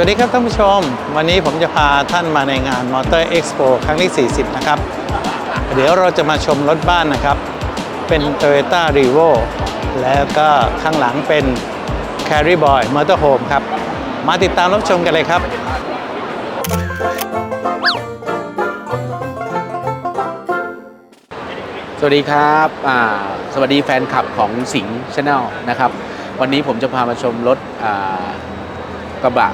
วัสดีครับท่านผู้ชม วันนี้ผมจะพาท่านมาในงาน Motor Expo ครั้งที่ 40 นะครับ เดี๋ยวเราจะมาชมรถบ้านนะครับ เป็น Toyota r e v o แล้วก็ข้างหลังเป็น Carry Boy Motorhome ครับ มาติดตามรับชมกันเลยครับสวัสดีครับสวัสดีแฟนคลับของสิงห์ชาแนลนะครับ วันนี้ผมจะพามาชมรถกระบะ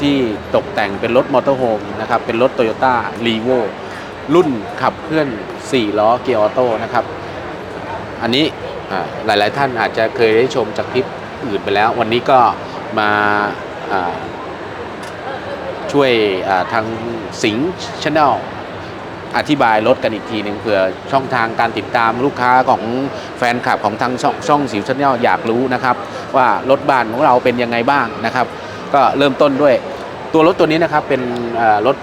ที่ตกแต่งเป็นรถมอเตอร์โฮมนะครับ เป็นรถ Toyota r e v o รุ่นขับเคลื่อน 4 ล้อเกียร์ออโต้นะครับ อันนี้หลาย ๆ ท่านอาจจะเคยได้ชมจากคลิปอื่นไปแล้ว วันนี้ก็มาช่วยทางสิงห์ชแนลอธิบายรถกันอีกทีหนึ่งเผื่อช่องทางการติดตามลูกค้าของแฟนคลับของทางช่องช่องสิวชแนลอยากรู้นะครับ ว่ารถบ้านของเราเป็นยังไงบ้างนะครับ ก็เริ่มต้นด้วย ตัวรถตัวนี้นะครับเป็นรถ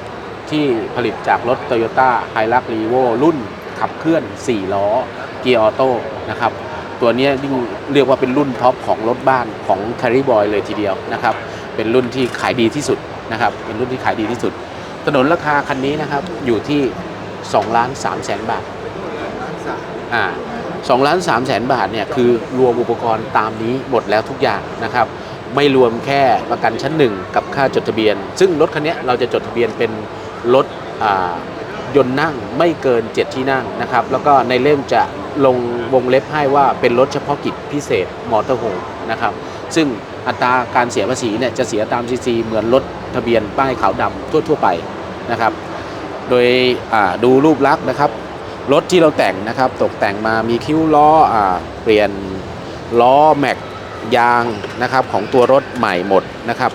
ที่ผลิตจากรถ Toyota h i l u x r e v o รุ่นขับเคลื่อน 4 ล้อเกียร์ออโต้นะครับตัวนี้ยิ่งเรียกว่าเป็นรุ่นท็อปของรถบ้านของ Carry Boy เลยทีเดียวนะครับเป็นรุ่นที่ขายดีที่สุดนะครับเป็นรุ่นที่ขายดีที่สุด ถนนราคาคันนี้นะครับอยู่ที่2ล้าน3แสนบาทอ่า2ล้าน3แสนบาทเนี่ยคือรวมอุปกรณ์ตามนี้หมดแล้วทุกอย่างนะครับ ไม่รวมแค่ประกันชั้นหนึ่งกับค่าจดทะเบียน ซึ่งรถคันนี้เราจะจดทะเบียนเป็นรถยนต์นั่งไม่เกิน 7 ที่นั่งนะครับ แล้วก็ในเล่มจะลงวงเล็บให้ว่าเป็นรถเฉพาะกิจพิเศษมอเตอร์โฮมนะครับ ซึ่งอัตราการเสียภาษีเนี่ยจะเสียตามซีซีเหมือนรถทะเบียนป้ายขาวดำทั่ว ๆ ไปนะครับ โดยดูรูปลักษณ์นะครับ รถที่เราแต่งนะครับ ตกแต่งมามีคิ้วล้ออเปลี่ยนล้อแม็ก ยางนะครับของตัวรถใหม่หมดนะครับ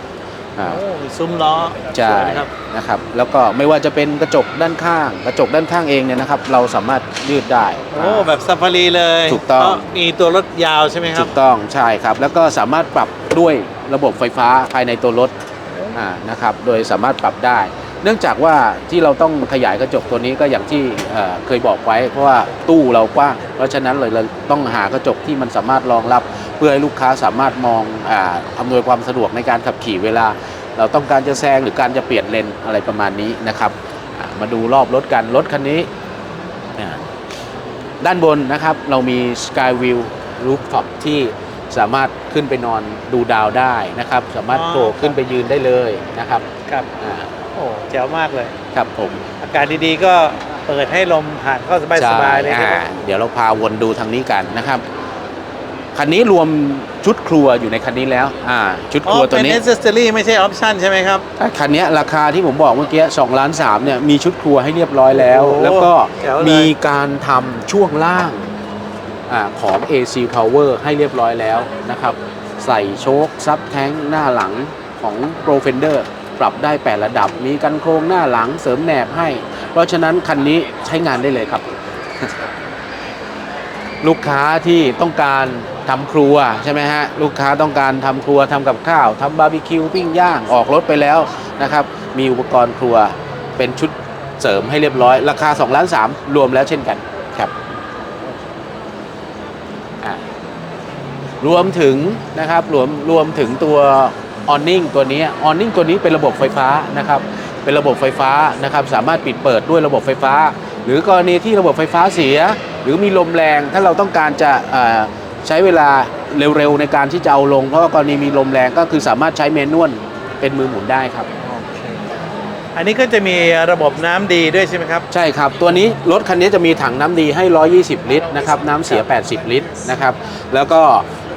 อ่า โอ้มีซุ้มล้อใช่สวยนะครับนะครับ แล้วก็ไม่ว่าจะเป็นกระจกด้านข้าง กระจกด้านข้างเองเนี่ยนะครับ เราสามารถยืดได้ โอ้แบบซาฟารีเลยถูกต้อง เพราะมีตัวรถยาวใช่ไหมครัถูบ กต้องใช่ครับ แล้วก็สามารถปรับด้วยระบบไฟฟ้าภายในตัวรถอ่านะครับ โดยสามารถปรับได้ เนื่องจากว่าที่เราต้องขยายกระจกตัวนี้ก็อย่างที่เอ่อเคยบอกไว้ เพราะว่าตู้เรากว้าง เพราะฉะนั้นเลยเราต้องหากระจกที่มันสามารถรองรับ เพื่อให้ลูกค้าสามารถมองอาอำนวยความสะดวกในการขับขี่เวลา เราต้องการจะแซงหรือการจะเปลี่ยนเลนอะไรประมาณนี้นะครับอ่ามาดูรอบรถกันรถคันนี้อ่าด้านบนนะครับเรามี Sky View Rooftop ที่สามารถขึ้นไปนอนดูดาวได้นะครับ สามารถอ๋อโผล่ขึ้นไปยืนได้เลยนะครับครับ อ่าโอ้แจ๋วมากเลย ครับผม อากาศดีๆก็เปิดให้ลมผ่านเข้าสบายสบายๆเลยใช่ครับ อ่าเดี๋ยวเราพาวนดูทางนี้กันนะครับ คันนี้รวมชุดครัวอยู่ในคันนี้แล้วอ่าชุดอ๋คอรัวตัวเป็นนี้เอเซอรี่ไม่ใช่ออปชั่นใช่ไหมครับ คันนี้ราคาที่ผมบอกเมื่อกี้2ล้าน3เนี่ยมีชุดครัวให้เรียบร้อยแล้วโอ้แล้วก็แจ๋วเลยมีการทำช่วงล่างอาของ AC Power ให้เรียบร้อยแล้วนะครับ ใส่โชคซับแท้งหน้าหลังของ Pro Fender ปรับได้ 8 ระดับ มีกันโครงหน้าหลังเสริมแหนบให้ เพราะฉะนั้นคันนี้ใช้งานได้เลยครับ ลูกค้าที่ต้องการทำครัวใช่ไหมฮะลูกค้าต้องการทำครัวทำกับข้าวทำบาร์บีคิวปิ้งย่างออกรถไปแล้วนะครับมีอุปกรณ์ครัวเป็นชุดเสริมให้เรียบร้อย ราคา2ล้าน3รวมแล้วเช่นกันครับรวมถึงนะครับรวมรวมถึงตัวออนนิ่งตัวนี้ออนนิ่งตัวนี้เป็นระบบไฟฟ้านะครับเป็นระบบไฟฟ้านะครับสามารถปิดเปิดด้วยระบบไฟฟ้า หรือกรณีที่ระบบไฟฟ้าเสีย หรือมีลมแรงถ้าเราต้องการจะเอ่อใช้เวลาเร็วๆในการที่จะเอาลง เพราะว่ากรณีมีลมแรงก็คือสามารถใช้เมนวลเป็นมือหมุนได้ครับ อันนี้ก็จะมีระบบน้ำดีด้วยใช่ไหมครับ ใช่ครับ ตัวนี้รถคันนี้จะมีถังน้ำดีให้ 120 ลิตรนะครับน้ำเสีย 80 ลิตรนะครับ แล้วก็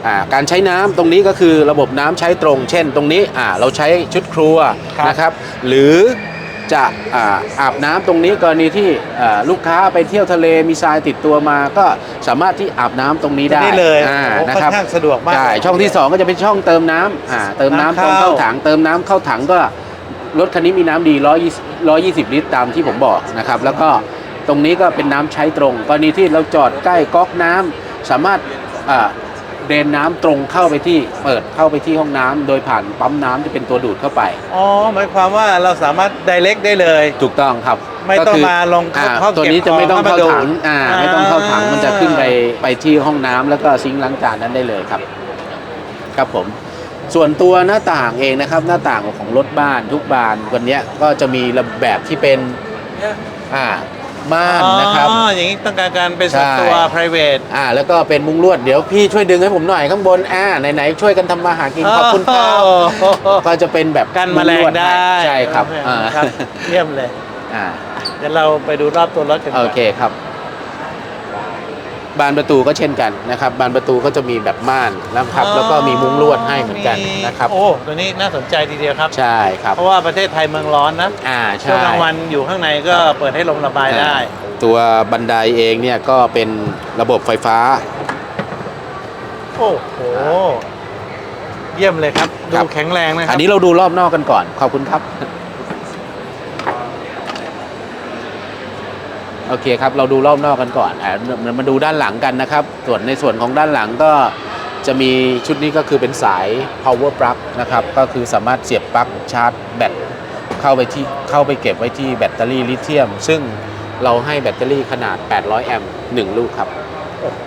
อ่าการใช้น้ำตรงนี้ก็คือระบบน้ำใช้ตรง เช่น ตรงนี้อ่าเราใช้ชุดครัวครับ นะครับ หรือ จะอ่าอาบน้ำตรงนี้กรณีที่อ่าลูกค้าไปเที่ยวทะเลมีทรายติดตัวมาก็สามารถที่อาบน้ำตรงนี้ได้ได้เลยอ่าโอ้นะค่อนครับข้างสะดวกมากใช่ช่องที่ 2 ก็จะเป็นช่องเติมน้ำอ่าเติมน้ำน้ำตรงเข้าเข้าถังเติมน้ำเข้าถังก็รถคันนี้มีน้ำดี120 120 ลิตรตามที่ผมบอกนะครับแล้วก็ตรงนี้ก็เป็นน้ำใช้ตรง กรณีที่เราจอดใกล้ก๊อกน้ำสามารถอ่า เดนน้ำตรงเข้าไปที่เปิดเข้าไปที่ห้องน้ำโดยผ่านปั๊มน้ำที่เป็นตัวดูดเข้าไป อ๋อหมายความว่าเราสามารถ direct ได้เลย ถูกต้องครับไม่ต้องก็คืมาลงอ่าเข้าตัวนี้เก็บจะไม่ต้องของเข้าเข้ามาถังดูดอ่าอ่าไม่ต้องเข้าถังมันจะขึ้นไปไปที่ห้องน้ำแล้วก็ซิงค์ล้างจานนั้นได้เลยครับ ครับผมโอ้ส่วนตัวหน้าต่างเองนะครับ หน้าต่างของรถบ้านทุกบานวันเนี้ยก็จะมีระแบบที่เป็นอ่า ม่านนะครับอ๋ออย่างนี้ต้องการการเป็นส่วนตัวใช่ private อ่าแล้วก็เป็นมุ้งลวดเดี๋ยวพี่ช่วยดึงให้ผมหน่อยข้างบนอ่าไหนๆช่วยกันทำมาหากินขอบคุณครับโอ้โหก็จะเป็นแบบกันแมลงได้ใช่ครับอ่าครับเยี่ยมเลยอ่าเดี๋ยวเราไปดูรอบตัวรถกันก่โอนเคครับ บานประตูก็เช่นกันนะครับ บานประตูก็จะมีแบบม่านนะครับ แล้วก็มีมุ้งลวดให้เหมือนกันนะครับโอ้ตัวนี้น่าสนใจทีเดียวครับใช่ครับเพราะว่าประเทศไทยเมืองร้อนนะอ่าช่วใช่งกลางวันอยู่ข้างในก็เปิดให้ลมระบายได้ ตัวบันไดเองเนี่ยก็เป็นระบบไฟฟ้า โอ้โหเยี่ยมเลยครับครัดูบแข็งแรงนะคอัรันบนี้เราดูรอบนอกกันก่อน ขอบคุณครับ โอเคครับ เราดูรอบนอกกันก่อนอ่ามาดูด้านหลังกันนะครับ ส่วนในส่วนของด้านหลังก็จะมีชุดนี้ก็คือเป็นสาย power plug นะครับ ก็คือสามารถเสียบปลั๊กชาร์จแบตเข้าไปที่เข้าไปเก็บไว้ที่แบตเตอรี่ลิเธียม ซึ่งเราให้แบตเตอรี่ขนาด 800 แอมป์1ลูกครับ โอ้โห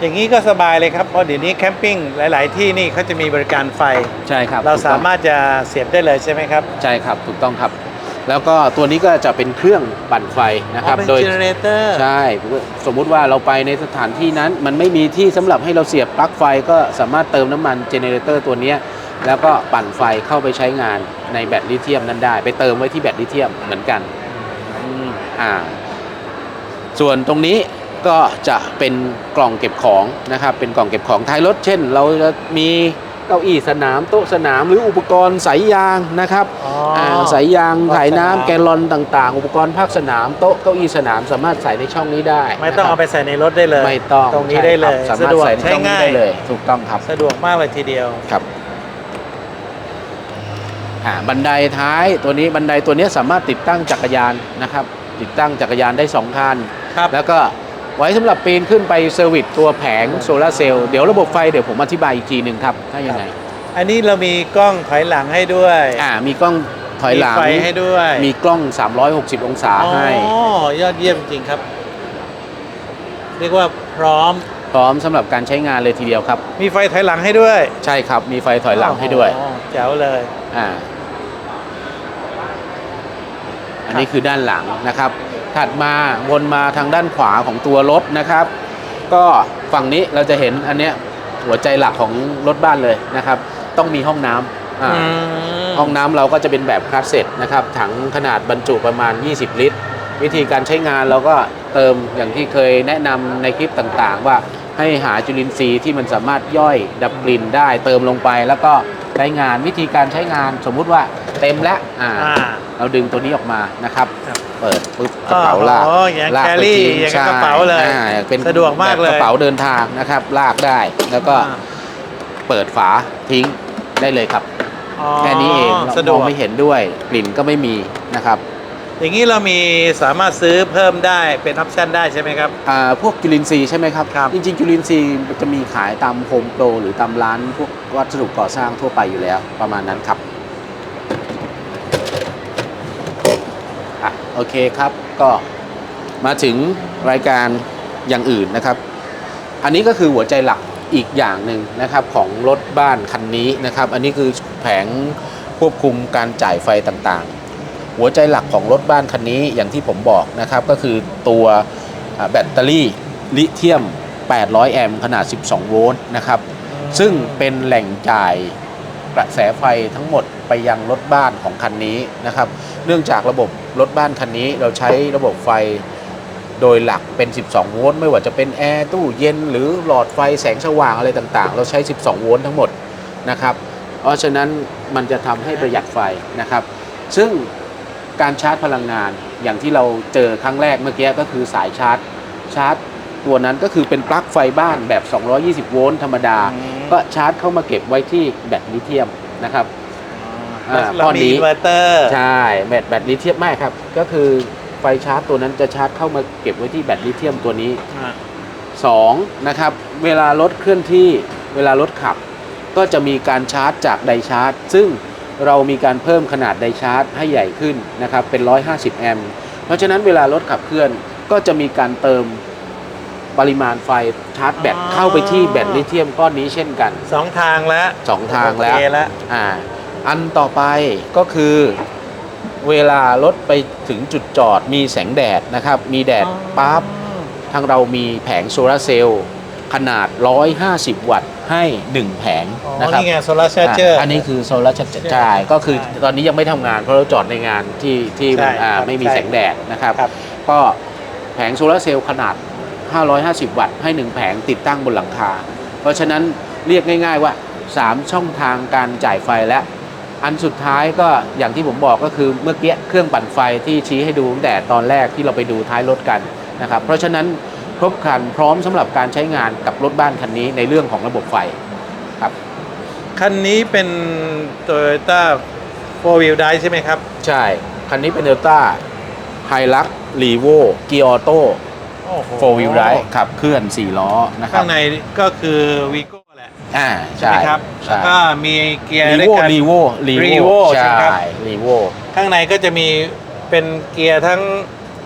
อย่างนี้ก็สบายเลยครับ เพราะเดี๋ยวนี้แคมปิ้งหลาย ๆ ที่นี่เขาจะมีบริการไฟ ใช่ครับ เราถูกต้องสามารถจะเสียบได้เลยใช่ไหมครับ ใช่ครับ ถูกต้องครับ แล้วก็ตัวนี้ก็จะเป็นเครื่องปั่นไฟนะครับอ๋อเป็นโดยเจเนเรเตอร์ใช่ สมมุติว่าเราไปในสถานที่นั้น มันไม่มีที่สำหรับให้เราเสียบปลั๊กไฟก็สามารถเติมน้ำมันเจเนเรเตอร์ตัวเนี้ยแล้วก็ปั่นไฟเข้าไปใช้งานในแบตลิเธียมนั้นได้ ไปเติมไว้ที่แบตลิเธียมเหมือนกันอ่าส่วนตรงนี้ก็จะเป็นกล่องเก็บของนะครับ เป็นกล่องเก็บของท้ายรถ เช่น เราจะมี เก้าอี้สนามโต๊ะสนามหรืออุปกรณ์สายยางนะครับอ๋ออ่าสายยางรถถ่ายน้ำสนามแกลลอนต่าง ๆ อุปกรณ์ภาคสนามโต๊ะเก้าอี้สนามสามารถใส่ในช่องนี้ได้ ไม่ต้องนะคเอารับไปใส่ในรถได้เลย ไม่ต้องตรงนี้ใช่ได้เลคบยสาสะมารถดวกใส่ในใช้ช่องนี้ง่ายได้เลย ถูกต้องครับสะดวกมากเลยทีเดียวครับอ่าบันไดท้ายตัวนี้บันไดตัวนี้สามารถติดตั้งจักรยานนะครับ ติดตั้งจักรยานได้สองคันครับแล้วก็ ไว้สำหรับปีนขึ้นไปเซอร์วิสตัวแผงโซลาร์เซลล์เดี๋ยวระบบไฟเดี๋ยวผมอธิบายอีกทีหนึ่งครับ ถ้ายังไง อันนี้เรามีกล้องถอยหลังให้ด้วยอ่ามีกล้องถอยหลัง มีไฟให้ด้วยมีกล้อง 360 องศาให้ อ๋อยอดเยี่ยมจริงครับ เรียกว่าพร้อมพร้อมสำหรับการใช้งานเลยทีเดียวครับ มีไฟถอยหลังให้ด้วยใช่ครับมีไฟถอยหลังให้ด้วยอ๋อแจ๋วเลย อ่าอันนี้คือด้านหลังนะครับ ถัดมาวนมาทางด้านขวาของตัวรถนะครับ ก็ฝั่งนี้เราจะเห็นอันเนี้ยหัวใจหลักของรถบ้านเลยนะครับ ต้องมีห้องน้ำอ่าห้องน้ำเราก็จะเป็นแบบคลาสเซ็ตนะครับถังขนาดบรรจุประมาณ 20 ลิตร วิธีการใช้งานเราก็เติมอย่างที่เคยแนะนำในคลิปต่างๆ ว่าให้หาจุลินทรีย์ที่มันสามารถย่อยดับกลิ่นได้ เติมลงไปแล้วก็ใช้งานวิธีการใช้งานสมมุติว่าเต็มแล้วอ่าอ่าเราดึงตัวนี้ออกมานะครับครับ เปิดปุ๊บกระเป๋าลากอ๋ออย่างลากแคไปรี่ทิ้งอย่างกับใช่กระเป๋าเลยอ่เป็นสะดวกมากเลยแบบกระเป๋าเดินทางนะครับ ลากได้แล้วก็อ่า เปิดฝาทิ้งได้เลยครับ อ๋อแค่นี้เองเราสะดมวอกงไม่เห็นด้วยกลิ่นก็ไม่มีนะครับอย่างนี้เรามีสามารถซื้อเพิ่มได้เป็นออปชั่นได้ใช่ไหมครับ อ่าพวกจุลินทรีย์ใช่ไหมครับ ครับจริงๆ จุลินทรีย์จะมีขายตามโฮมโปรหรือตามร้านพวกวัสดุก่อสร้างทั่วไปอยู่แล้วประมาณนั้นครับอะ โอเคครับ ก็มาถึงรายการอย่างอื่นนะครับ อันนี้ก็คือหัวใจหลักอีกอย่างหนึ่งนะครับของรถบ้านคันนี้นะครับ อันนี้คือแผงควบคุมการจ่ายไฟต่างๆ หัวใจหลักของรถบ้านคันนี้อย่างที่ผมบอกนะครับก็คือตัวแบตเตอรี่ลิเธียม 800 แอมป์ขนาด 12 โวลต์นะครับ ซึ่งเป็นแหล่งจ่ายกระแสไฟทั้งหมดไปยังรถบ้านของคันนี้นะครับ เนื่องจากระบบ รถบ้านคันนี้เราใช้ระบบไฟโดยหลักเป็น 12 โวลต์ไม่ว่าจะเป็นแอร์ตู้เย็นหรือหลอดไฟแสงสว่างอะไรต่างๆ เราใช้ 12 โวลต์ทั้งหมดนะครับเพราะฉะนั้นมันจะทำให้ประหยัดไฟนะครับ ซึ่งการชาร์จพลังงานอย่างที่เราเจอครั้งแรกเมื่อกี้ก็คือสายชาร์จชาร์จ ตัวนั้นก็คือเป็นปลั๊กไฟบ้านแบบ 220 โวลต์ธรรมดาอืมก็ชาร์จเข้ามาเก็บไว้ที่แบตลิเธียมนะครับ อ่าเราข้อนี้มีอินเวอร์เตอร์ใช่แบตแบตลิเธียมไม่ครับ ก็คือไฟชาร์จตัวนั้นจะชาร์จเข้ามาเก็บไว้ที่แบตลิเธียมตัวนี้อ่า2นะครับ เวลารถเคลื่อนที่เวลารถขับ ก็จะมีการชาร์จจากไดชาร์จ ซึ่งเรามีการเพิ่มขนาดไดชาร์จให้ใหญ่ขึ้นนะครับเป็น 150 แอมป์เพราะฉะนั้นเวลารถขับเคลื่อนก็จะมีการเติมปริมาณไฟชาร์จแบตอ๋อเข้าไปที่แบตลิเธียมก้อนนี้เช่นกันสองทางแล้วสองทางแล้วโอเคแล้วอ่า อันต่อไปก็คือเวลารถไปถึงจุดจอดมีแสงแดดนะครับ มีแดดปั๊บทางเรามีแผงโซลาร์เซลล์ขนาด 150 วัตต์ให้ 1 แผงอ๋อนะครับนี่ไงโซลาร์ชาร์เจอร์อะอันนี้คือโซลาร์ชาร์เจอร์ใช่ก็คือใช่ตอนนี้ยังไม่ทำงานเพราะเราจอดในงานที่ที่ใช่อ่าครับไม่มีใช่แสงแดดนะครับครับ ก็แผงโซลาร์เซลล์ขนาด 550 วัตต์ให้ 1 แผงติดตั้งบนหลังคา เพราะฉะนั้นเรียกง่าย ๆว่า 3 ช่องทางการจ่ายไฟและ อันสุดท้ายก็อย่างที่ผมบอกก็คือเมื่อกี้เครื่องปั่นไฟที่ชี้ให้ดูตั้งแต่ตอนแรกที่เราไปดูท้ายรถกันนะครับเพราะฉะนั้นครบครันพร้อมสำหรับการใช้งานกับรถบ้านคันนี้ในเรื่องของระบบไฟครับคันนี้เป็น Toyota Four Wheel Drive ใช่ไหมครับ ใช่ คันนี้เป็น Toyota Hilux Revo เกียร์ออโต้โอ้โห4 wheel drive ขับเคลื่อน 4 ล้อนะครับข้างในก็คือวีโก้แหละ อ่าใช่ไหมครับใช่แล้วก็มีเกียร์รีด้วยโวกันรีโวรีโว Revo ใช่ใช่ไหมครับรีโวข้างในก็จะมีเป็นเกียร์ทั้ง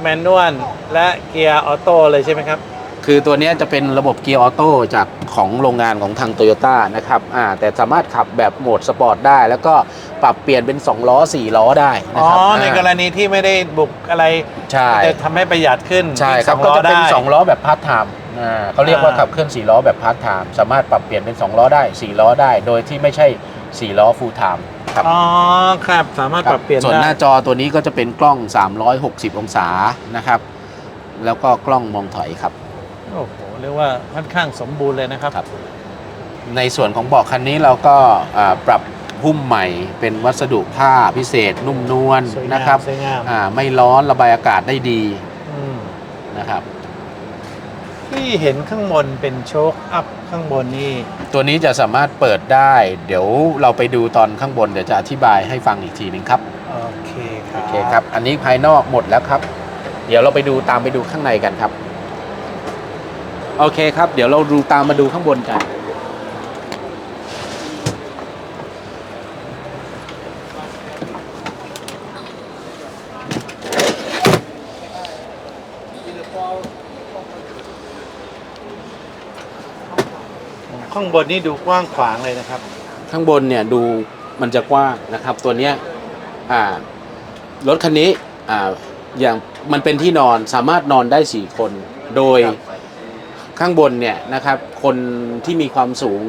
แมนนวลและเกียร์ออโต้เลยใช่ไหมครับ คือตัวเนี้ยจะเป็นระบบเกียร์ออโต้จากของโรงงานของทางโตโยต้านะครับอ่าแต่สามารถขับแบบโหมดสปอร์ตได้ แล้วก็ปรับเปลี่ยนเป็น 2 ล้อ 4 ล้อได้นะอ๋อ ครับในอ่ากรณีที่ไม่ได้บุกอะไรใช่ จะทำให้ประหยัดขึ้นใช่ครับวิ่งก็สองจะเป็นล้อได้2ล้อแบบพาร์ทไทม์อ่าเขาเรียกว่าอ่าขับเคลื่อน 4 ล้อแบบพาร์ทไทม์สามารถปรับเปลี่ยนเป็น 2 ล้อได้ 4 ล้อได้ โดยที่ไม่ใช่ 4 ล้อฟูลไทม์ครับอ๋อ ครับ สามารถปรับเปลี่ยนส่วนหได้น้าจอตัวนี้ก็จะเป็นกล้อง 360 องศานะครับ แล้วก็กล้องมองถอยครับ โอ้โหเรียกว่าค่อนข้างสมบูรณ์เลยนะครับ ครับ ในส่วนของเบาะคันนี้เราก็อ่าปรับหุ้มใหม่ เป็นวัสดุผ้าพิเศษ นุ่มนวลสวยงามนะครับสวยงามอ่าไม่ร้อนระบายอากาศได้ดีอืมนะครับ ที่เห็นข้างบนเป็นโชคอัพข้างบนนี่ตัวนี้จะสามารถเปิดได้ เดี๋ยวเราไปดูตอนข้างบนเดี๋ยวจะอธิบายให้ฟังอีกทีหนึ่งครับโอเคครับ โอเคครับ อันนี้ภายนอกหมดแล้วครับ เดี๋ยวเราไปดูตามไปดูข้างในกันครับ โอเคครับ เดี๋ยวเราดูตามมาดูข้างบนกัน ข้างบนนี่ดูกว้างขวางเลยนะครับ ข้างบนเนี่ยดูมันจะกว้างนะครับ ตัวเนี้ยอ่ารถคันนี้อ่าอย่างมันเป็นที่นอนสามารถนอนได้ 4 คน โดยครับ ข้างบนเนี่ยนะครับคนที่มีความสูง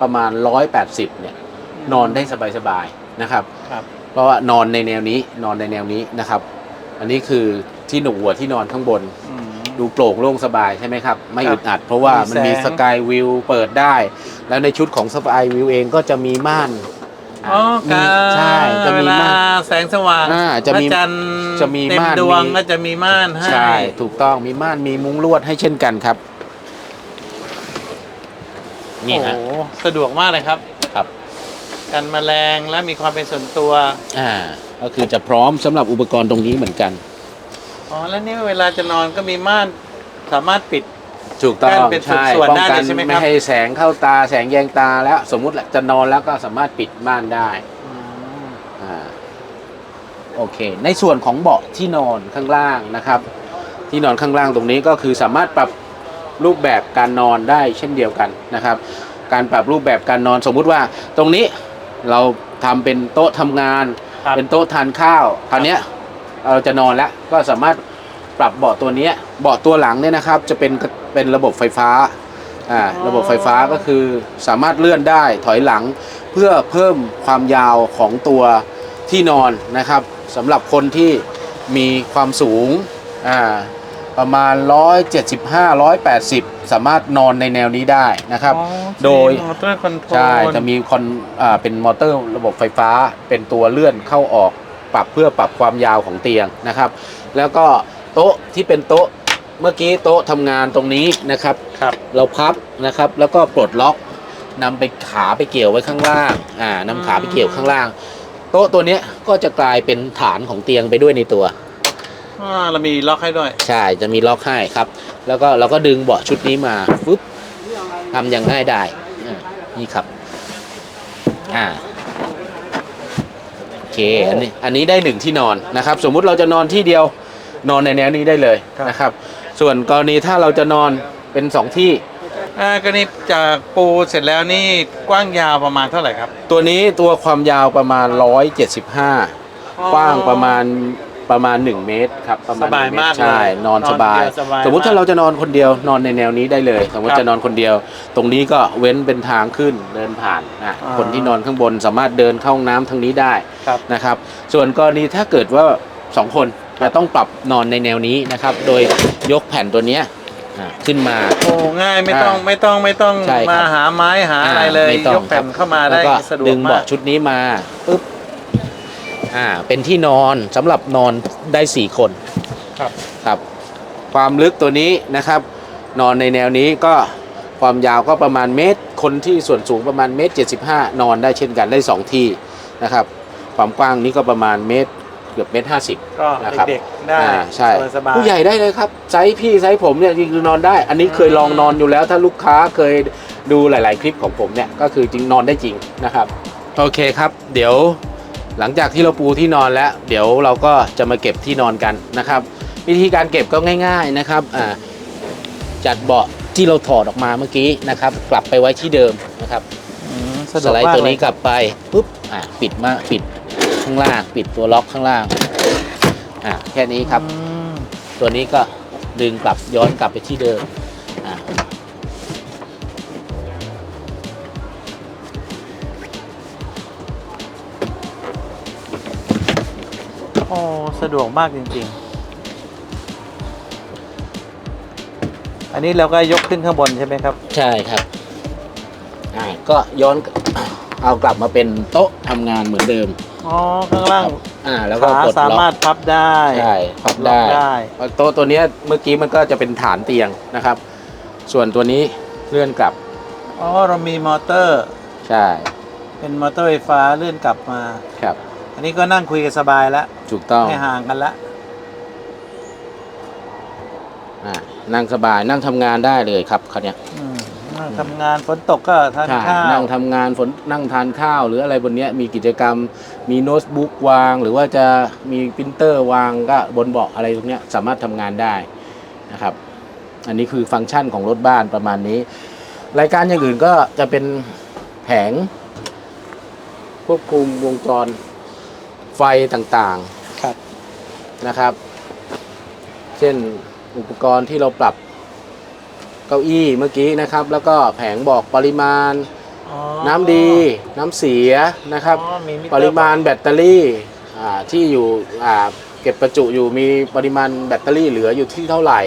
ประมาณ 180เนี่ยนอนได้สบายๆนะครับ ครับ เพราะว่านอนในแนวนี้นอนในแนวนี้นะครับ อันนี้คือที่หนูหัวที่นอนข้างบน อืม ดูโปร่งโล่งสบายใช่ไหมครับ ไม่ครับอึดอัด เพราะว่ามันมีมีแสง สกายวิวเปิดได้ แล้วในชุดของสกายวิวเองก็จะมีม่านอ๋อมีการใช่จะมีเวลาม่าน แสงสว่างอ่าจะมีพรจันทร์จะมีเต็มม่านดวงมี ก็จะมีม่านให้ ใช่ ถูกต้องมีม่านมีมุ้งลวดให้เช่นกันครับ นี่โอ้ฮะโหสะดวกมากเลยครับ ครับกันแมลงและมีความเป็นส่วนตัวอ่าก็คือจะพร้อมสำหรับอุปกรณ์ตรงนี้เหมือนกัน อ๋อแล้วนี่เวลาจะนอนก็มีม่านสามารถปิด ถูกต้องกั้นเป็นใช่ส่วนๆป้องได้กัเลยใช่ไหมครับ ไม่ให้แสงเข้าตาแสงแยงตาแล้ว สมมุติจะนอนแล้วก็สามารถปิดม่านได้อ่าโอเค ในส่วนของเบาะที่นอนข้างล่างนะครับ ที่นอนข้างล่างตรงนี้ก็คือสามารถปรับ รูปแบบการนอนได้เช่นเดียวกันนะครับ การปรับรูปแบบการนอนสมมุติว่าตรงนี้เราทำเป็นโต๊ะทำงาน ครับ เป็นโต๊ะทานข้าวคราวเนี้ยเราจะนอนแล้วก็สามารถปรับเบาะตัวเนี้ยเบาะตัวหลังเนี่ยนะครับ จะเป็นเป็นระบบไฟฟ้าอ่าระบบไฟฟ้าก็คือสามารถเลื่อนได้ถอยหลัง เพื่อเพิ่มความยาวของตัวที่นอนนะครับสำหรับคนที่มีความสูงอ่า ประมาณ 175 180 สามารถนอนในแนวนี้ได้นะครับอ๋อโดยมอเตอร์คอนโทรลใช่จะมีคอนอ่าเป็นมอเตอร์ระบบไฟฟ้า เป็นตัวเลื่อนเข้าออกปรับเพื่อปรับความยาวของเตียงนะครับ แล้วก็โต๊ะที่เป็นโต๊ะเมื่อกี้โต๊ะทำงานตรงนี้นะครับ ครับ เราพับนะครับ แล้วก็ปลดล็อกนำไปขาไปเกี่ยวไว้ข้างล่างอ่านำขาไปเกี่ยวข้างล่าง โต๊ะตัวเนี้ยก็จะกลายเป็นฐานของเตียงไปด้วยในตัว อ่าเรามีล็อกให้ด้วย ใช่จะมีล็อกให้ครับ แล้วก็เราก็ดึงเบาะชุดนี้มาปุ๊บทำอย่างง่ายได้อ่านี่ครับ อ่าโอเคอันนี้อันนี้ได้หนึ่งที่นอนนะครับ สมมุติเราจะนอนที่เดียวนอนในแนวนี้ได้เลยครับ นะครับ ส่วนกรณีถ้าเราจะนอนเป็นสองที่ อ่ากรณีจากปูเสร็จแล้วนี่กว้างยาวประมาณเท่าไหร่ครับ ตัวนี้ตัวความยาวประมาณ 175 กว้างประมาณ ประมาณ 1 เมตรครับประมาณสบาย1เตรมากเลยใช่นอนนอนสบาย เดียวสบายสมมติถ้าเราจะนอนคนเดียวนอนในแนวนี้ได้เลย สมมติครับจะนอนคนเดียว ตรงนี้ก็เว้นเป็นทางขึ้นเดินผ่านนะอ่า คนที่นอนข้างบนสามารถเดินเข้าห้องน้ำทางนี้ได้ครับ นะครับ ส่วนกรณีถ้าเกิดว่า 2 คนจะต้องปรับนอนในแนวนี้นะครับ โดยยกแผ่นตัวเนี้ยอ่าขึ้นมา โอ้ง่ายไม่ต้องอ่าไม่ต้องไม่ต้องใช่ครับ มาหาไม้หาอะไรเลยม่ต้ยองกแผ่นครับเข้ามาได้แล้วก็สะดวดึกงมาเบาะกชุดนี้มาปุ๊บ อ่าเป็นที่นอนสำหรับนอนได้4คนครับครับความลึกตัวนี้นะครับ นอนในแนวนี้ก็ความยาวก็ประมาณเมตร คนที่ส่วนสูงประมาณเมตรเจ็ดสิบห้านอนได้เช่นกันได้2ที่นะครับ ความกว้างนี้ก็ประมาณเมตรเกือบเมตรห้าสิบ ก็นะครับเด็กๆได้อ่าใช่สบายๆผู้ใหญ่ได้เลยครับไซส์พี่ไซส์ผมเนี่ยจริงๆนอนได้ อันนี้เคยลองนอนอยู่แล้ว ถ้าลูกค้าเคยดูหลาย ๆ คลิปของผมเนี่ยก็คือจริงนอนได้จริงนะครับ โอเคครับ เดี๋ยว หลังจากที่เราปูที่นอนแล้ว เดี๋ยวเราก็จะมาเก็บที่นอนกันนะครับ วิธีการเก็บก็ง่าย ๆนะครับอ่าจัดเบาะที่เราถอดออกมาเมื่อกี้นะครับ กลับไปไว้ที่เดิมนะครับอืมสะดสวกไลด์มากตัวเลนี้ยกลับไปปุ๊บอะปิดมาปิดข้างล่าง ปิดตัวล็อกข้างล่างอะแค่นี้ครับอืมตัวนี้ก็ดึงกลับย้อนกลับไปที่เดิม โอ้สะดวกมากจริง ๆ อันนี้เราก็ยกขึ้นข้างบนใช่ไหมครับ ใช่ครับอะก็ย้อนเอากลับมาเป็นโต๊ะทำงานเหมือนเดิมอ๋อ ข้างล่างอ่า แล้วก็ขากดสาล็อกมารถพับได้ใช่พับล็อกได้ ได้ โต๊ะตัวเนี้ยเมื่อกี้มันก็จะเป็นฐานเตียงนะครับ ส่วนตัวนี้เลื่อนกลับอ๋อ เรามีมอเตอร์ ใช่เป็นมอเตอร์ไฟฟ้าเลื่อนกลับมา ครับ อันนี้ก็นั่งคุยกันสบายแล้วถูกต้องไม่ห่างกันละอ่านั่งสบายนั่งทำงานได้เลยครับคันเนี้ยอืมนั่งทำงานฝนตกก็ทานใช่ข้าวนั่งทำงานฝนนั่งทานข้าว หรืออะไรบนเนี้ยมีกิจกรรมมีโน้ตบุ๊กวาง หรือว่าจะมีปรินเตอร์วางก็บนเบาะอะไรตรงเนี้ยสามารถทำงานได้นะครับ อันนี้คือฟังก์ชันของรถบ้านประมาณนี้ รายการอย่างอื่นก็จะเป็นแผงควบคุมวงจร ไฟต่างครับ ๆนะครับ เช่นอุปกรณ์ที่เราปรับเก้าอี้เมื่อกี้นะครับ แล้วก็แผงบอกปริมาณ อ๋อน้ำดีน้ำเสียนะครับ อ๋อมีมิเตอปริมาณแบตเตอรี่อ่าที่อยู่อ่าเก็บประจุอยู่มีปริมาณแบตเตอรี่เหลืออยู่ที่เท่าไหร่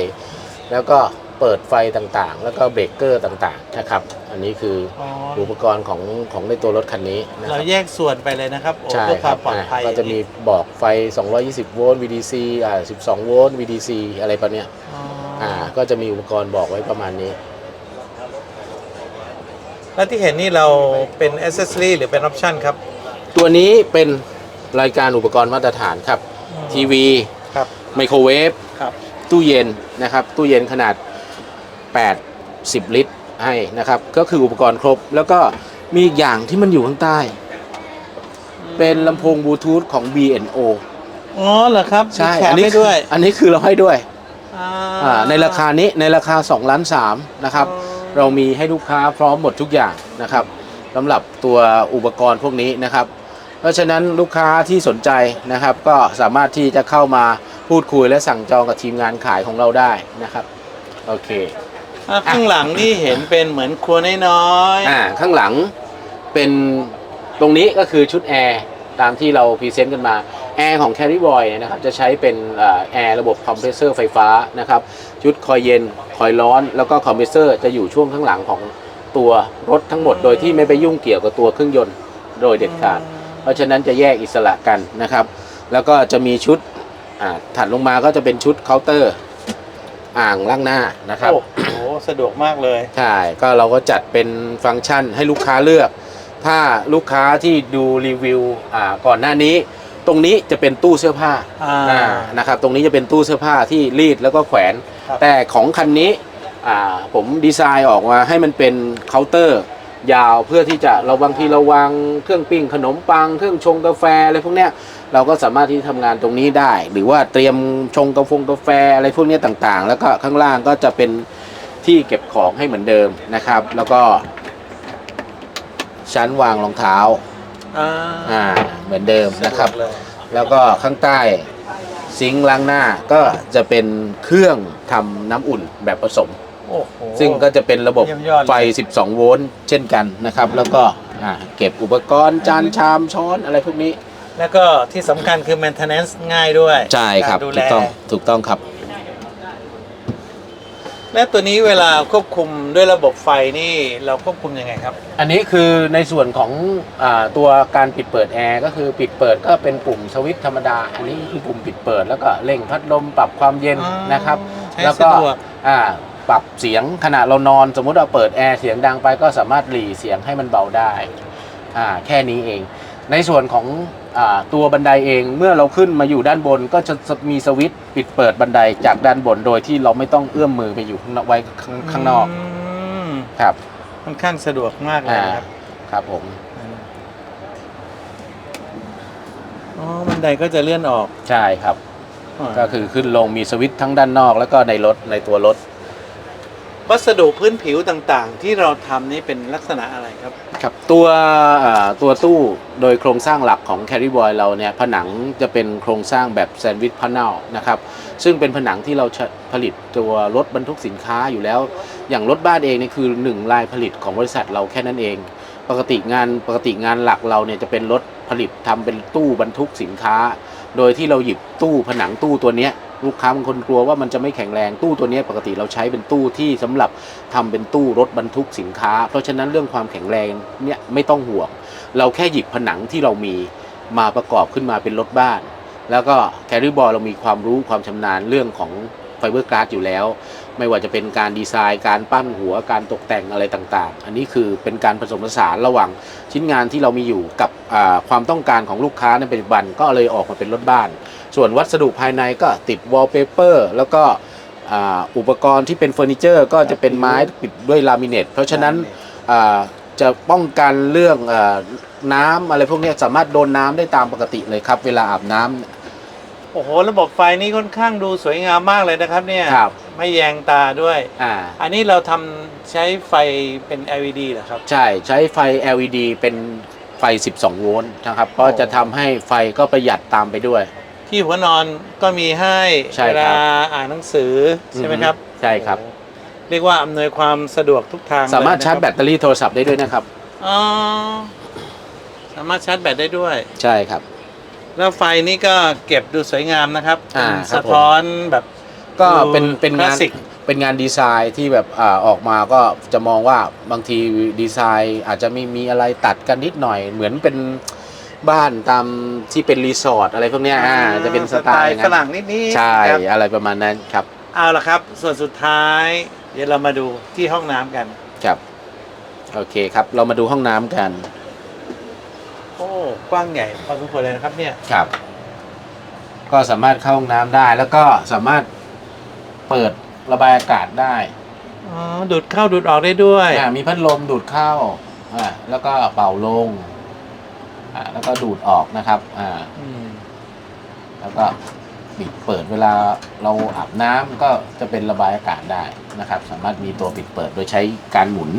แล้วก็เปิดไฟต่างๆ แล้วก็เบรกเกอร์ต่างๆนะครับ อันนี้คืออ๋ออุปกรณ์ของของในตัวรถคันนี้นะคเรารับแยกส่วนไปเลยนะครับโอ้ใช่เพื่อคครัวาบมปลอดภัยอ่าก็จะมีบอกไฟ 220 โวลต์ VDC อ่า12 โวลต์ VDC อะไรประเนี้ยอ๋อออ่าก็จะมีอุปกรณ์บอกไว้ประมาณนี้ แล้วที่เห็นนี่เราเป็น accessory หรือเป็น option ครับ ตัวนี้เป็นรายการอุปกรณ์มาตรฐานครับทีวีครับไมโครเวฟ ครับ ตู้เย็นนะครับ ตู้เย็นขนาด 8 10 ลิตร ให้นะครับ ก็คืออุปกรณ์ครบ แล้วก็มีอีกอย่างที่มันอยู่ข้างใต้ เป็นลำโพงบลูทูธของ B&O อ๋อเหรอครับใช่มีแถอัมนี้ให้คือด้วยอันนี้คือเราให้ด้วยอ่าอ่าในราคานี้ในราคา2ล้าน3นะครับอ๋อเรามีให้ลูกค้าพร้อมหมดทุกอย่างนะครับสำหรับตัวอุปกรณ์พวกนี้นะครับ เพราะฉะนั้นลูกค้าที่สนใจนะครับ ก็สามารถที่จะเข้ามาพูดคุยและสั่งจองกับทีมงานขายของเราได้นะครับ โอเค อะข้างหลังนี่เห็นเป็นเหมือนครัวน้อยๆอ่าข้างหลังเป็นตรงนี้ก็คือชุดแอร์ตามที่เราพรีเซนต์กันมาแอร์ของ Carry Boy เนี่ยนะครับจะใช้เป็นเอ่อแอร์ระบบคอมเพรสเซอร์ไฟฟ้านะครับชุดคอยเย็นคอยร้อนแล้วก็คอมเพรสเซอร์จะอยู่ช่วงข้างหลังของตัวรถทั้งหมดโดยที่ไม่ไปยุ่งเกี่ยวกับตัวเครื่องยนต์โดยเด็ดขาด เพราะฉะนั้นจะแยกอิสระกันนะครับ แล้วก็จะมีชุดอ่าถัดลงมาก็จะเป็นชุดเคาน์เตอร์ อ่างล้างหน้านะครับโอ้โหสะดวกมากเลยใช่ก็เราก็จัดเป็นฟังก์ชันให้ลูกค้าเลือก ถ้าลูกค้าที่ดูรีวิวอ่าก่อนหน้านี้ ตรงนี้จะเป็นตู้เสื้อผ้าอ่าอ่านะครับตรงนี้จะเป็นตู้เสื้อผ้าที่รีดแล้วก็แขวนครับแต่ของคันนี้อ่าผมดีไซน์ออกมาให้มันเป็นเคาน์เตอร์ยาวเพื่อที่จะเราบางทีเราวางเครื่องปิ้งขนมปัง เครื่องชงกาแฟอะไรพวกเนี้ย เราก็สามารถที่ทำงานตรงนี้ได้ หรือว่าเตรียมชงกาแฟกาแฟอะไรพวกเนี้ยต่างๆ แล้วก็ข้างล่างก็จะเป็นที่เก็บของให้เหมือนเดิมนะครับ แล้วก็ชั้นวางรองเท้าอ่าอ่าเหมือนเดิมนะครับสดเลยแล้วก็ข้างใต้ซิงค์ล้างหน้าก็จะเป็นเครื่องทำน้ำอุ่นแบบผสมโอ้โหซึ่งก็จะเป็นระบบเยี่ยมยอดเลยไฟ 12 โวลต์เช่นกันนะครับ แล้วก็อ่าเก็บอุปกรณ์จานชามช้อนอะไรพวกนี้ แล้วก็ที่สำคัญคือ maintenance ง่ายด้วยใช่ครับกาดูถูแลกต้องถูกต้องครับ และตัวนี้เวลาควบคุมด้วยระบบไฟนี่เราควบคุมยังไงครับ อันนี้คือในส่วนของอาตัวการปิดเปิดแอร์ก็คือปิดเปิดก็เป็นปุ่มสวิตช์ธรรมดา อันนี้คือปุ่มปิดเปิด แล้วก็เร่งพัดลมปรับความเย็นอ๋อนะครับ ใช้แล้วก็สะดวก อ่าปรับเสียงขณะเรานอนสมมุติเราเปิดแอร์เสียงดังไปก็สามารถหลีเสียงให้มันเบาได้อ่าแค่นี้เอง ในส่วนของอาตัวบันไดเองเมื่อเราขึ้นมาอยู่ด้านบนก็จะมีสวิตช์ปิดเปิดบันไดจากด้านบนโดยที่เราไม่ต้องเอื้อมมือไปอยู่ข้างนอกไว้ข้างข้างนอกมครับค่อนข้างสะดวกมากเลยอ่านะครับครับผมอ๋อบันไดก็จะเลื่อนออกใช่ครับอ่าก็คือขึ้นลงมีสวิตช์ทั้งด้านนอกแล้วก็ในรถในตัวรถ วัสดุพื้นผิวต่างๆ ที่เราทำนี่เป็นลักษณะอะไรครับ ครับตัวเอ่อตัวตู้โดยโครงสร้างหลักของ Carry Boy เราเนี่ยผนังจะเป็นโครงสร้างแบบแซนด์วิชพ a น e l นะครับซึ่งเป็นผนังที่เราผลิตตัวรถบรรทุกสินค้าอยู่แล้ว อย่างรถบ้านเองนี่คือหนึ่งลายผลิตของบริษัทเราแค่นั้นเอง ปกติงานปกติงานหลักเราเนี่ยจะเป็นรถผลิตทำเป็นตู้บรรทุกสินค้า โดยที่เราหยิบตู้ผนังตู้ตัวเนี้ย ลูกค้าบางคนกลัวว่ามันจะไม่แข็งแรงตู้ตัวนี้ปกติเราใช้เป็นตู้ที่สำหรับทำเป็นตู้รถบรรทุกสินค้า เพราะฉะนั้นเรื่องความแข็งแรงเนี่ยไม่ต้องห่วง เราแค่หยิบผนังที่เรามีมาประกอบขึ้นมาเป็นรถบ้าน แล้วก็แคริบอลเรามีความรู้ความชำนาญเรื่องของไฟเบอร์ก a าสอยู่แล้ว ไม่ว่าจะเป็นการดีไซน์ การปั้นหัวการตกแต่งอะไรต่างๆ อันนี้คือเป็นการผสมผสานระหว่างชิ้นงานที่เรามีอยู่กับความต้องการของลูกค้าในปัจจุบันก็เลยออกมาเป็นรถบ้าน ส่วนวัสดุภายในก็ติดวอลเปเปอร์แล้วก็อ่าอุปกรณ์ที่เป็นเฟอร์นิเจอร์ ก็จะเป็นไม้ปิดด้วยลามิเนตเพราะฉะนั้นอ่าจะป้องกันเรื่องอาน้ำอะไรพวกเนี้ยสามารถโดนน้ำได้ตามปกติเลยครับ เวลาอาบน้ำ โอ้โห ระบบไฟนี่ค่อนข้างดูสวยงามมากเลยนะครับเนี่ยครับ ไม่แยงตาด้วย อ่า อันนี้เราทำใช้ไฟเป็น LED เหรอครับ ใช่ใช้ไฟ LED เป็นไฟ 12 โวลต์นะครับ ก็จะทำให้ไฟก็ประหยัดตามไปด้วย ที่หัวนอนก็มีให้ใช่เวครัลาบ อ่านหนังสือใช่ไหมครับใช่ครับโอ้โหเรียกว่าอำนวยความสะดวกทุกทางสามารถเลยนะคชาร์จแบตเตอรี่โทรศัพท์ได้ด้วยนะครับ อ๋อสามารถชาร์จแบตได้ด้วย ใช่ครับ แล้วไฟนี่ก็เก็บดูสวยงามนะครับอ่าเป็นครับ สะท้อนแบบก็เป็นเป็นคลางาสนสิก เป็นงานดีไซน์ที่แบบอ่าออกมาก็จะมองว่าบางทีดีไซน์อาจจะมีมีอะไรตัดกันนิดหน่อย เหมือนเป็น บ้านตามที่เป็นรีสอร์ทอะไรพวกเนี้ยอ่าจะเป็นสไตล์อย่างฝนั้นรั่งนิดๆใช่ครับอะไรประมาณนั้นครับ เอาละครับ ส่วนสุดท้าย เดี๋ยวเรามาดูที่ห้องน้ำกัน ครับ โอเคครับ เรามาดูห้องน้ำกันโอ้กว้างใหญ่พอสมควรเลยนะครับเนี่ย ครับ ก็สามารถเข้าห้องน้ำได้ แล้วก็สามารถเปิดระบายอากาศได้อ๋อ ดูดเข้าดูดออกได้ด้วยอ่ามีพัดลมดูดเข้าอ่าแล้วก็เป่าลง อ่าแล้วก็ดูดออกนะครับอ่าอืมแล้วก็ปิดเปิดเวลาเราอาบน้ำก็จะเป็นระบายอากาศได้นะครับ สามารถมีตัวปิดเปิดโดยใช้การหมุน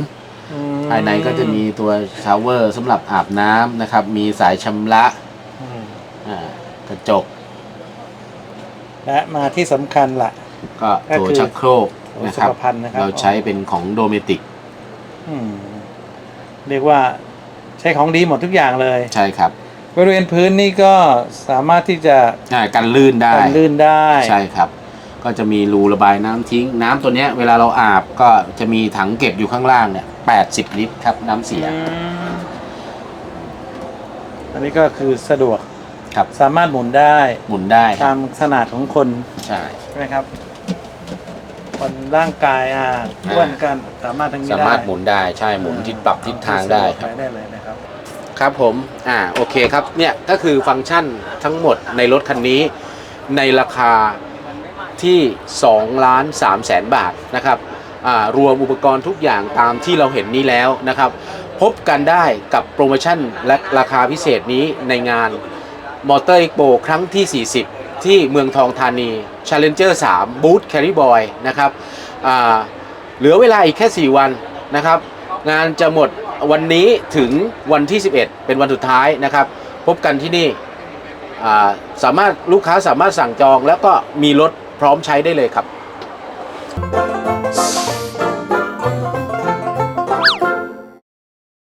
อืมภายในก็จะมีตัวชาวเวอร์สำหรับอาบน้ำนะครับ มีสายชำระอืมอ่ากระจกและมาที่สำคัญล่ะก็ก็ตัวคือชักโครกโอ้นะสุครับขภัณฑ์นะครับ เราใช้เป็นของโดเมติก อืมเรียกว่า ใช้ของดีหมดทุกอย่างเลย ใช่ครับบริเวณพื้นนี่ก็สามารถที่จะอ่ากันลื่นได้กันลื่นได้ใช่ครับ ก็จะมีรูระบายน้ำทิ้ง น้ำตัวเนี้ยเวลาเราอาบก็จะมีถังเก็บอยู่ข้างล่างเนี่ย80 ลิตรครับน้ำเสีย อืมอันนี้ก็คือสะดวกครับ สามารถหมุนได้หมุนได้คตารับมขนาดของคนใช่ ใช่ไหมครับ คนร่างกายอ่าอ้วนกันสามารถทั้งนี้ได้สามารถหมุนได้ใช่หมุนทิศปรับทิศทางได้คสะรับวกได้เลยนะครับ ครับผมอ่าโอเคครับเนี่ยก็คือฟังก์ชันทั้งหมดในรถคันนี้ในราคาที่2ล้าน3แสนบาทนะครับอ่ารวมอุปกรณ์ทุกอย่างตามที่เราเห็นนี้แล้วนะครับ พบกันได้กับโปรโมชั่นและราคาพิเศษนี้ในงานมอเตอร์ e โปครั้งที่ 40 ที่เมืองทองธานี Challenger 3 Boot Carry Boy นะครับเหลือเวลาอีกแค่ 4 วันนะครับ งานจะหมดวันนี้ถึงวันที่ 11 เป็นวันสุดท้ายนะครับ พบกันที่นี่สามารถลูกค้าสามารถสั่งจองแล้วก็มีรถพร้อมใช้ได้เลยครับ